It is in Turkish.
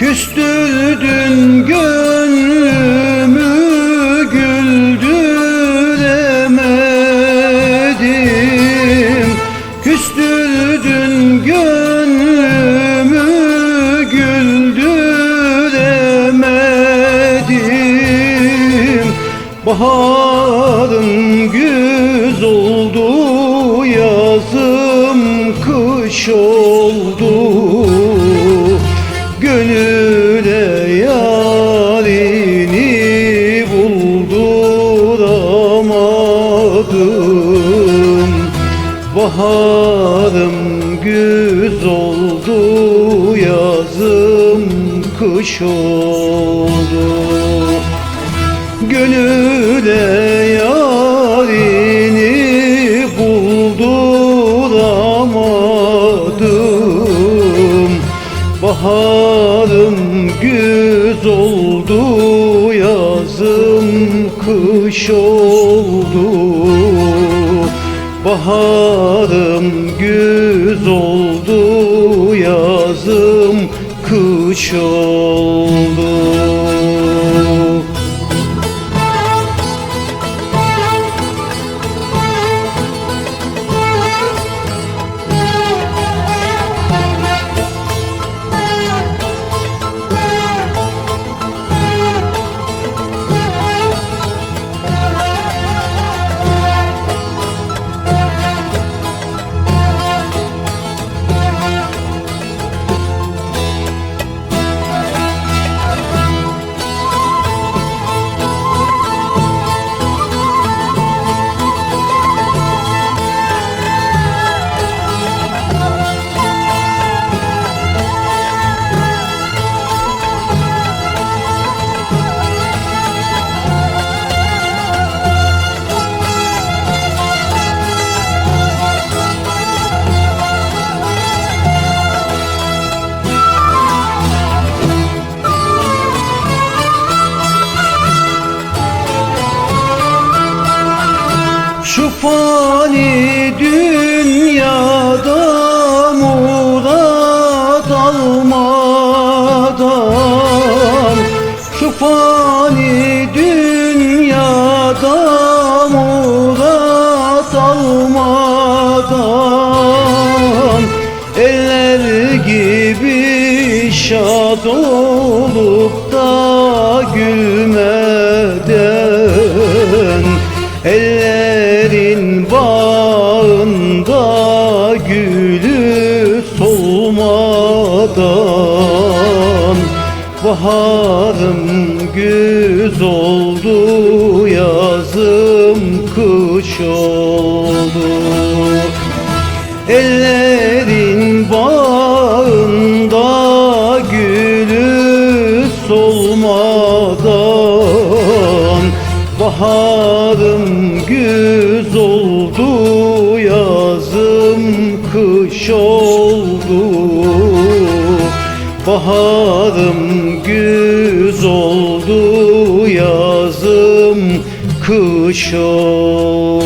Küstürdün gönlümü güldüremedim Küstürdün gönlümü güldüremedim Baharım güz oldu yazım kış oldu Baharım güz oldu yazım kış oldu. Gönüle yarini bulduramadım Baharım güz oldu yazım kış oldu Baharım güz oldu yazım kış oldu fani dünyada murat almadan. Şu fani dünyada murat almadan. Eller gibi şad olup da gülmeden. Ellerin Baharım güz oldu yazım kış oldu. Ellerin bağında gülü solmadan Baharım güz oldu yazım kış oldu Baharım güz oldu yazım kış oldu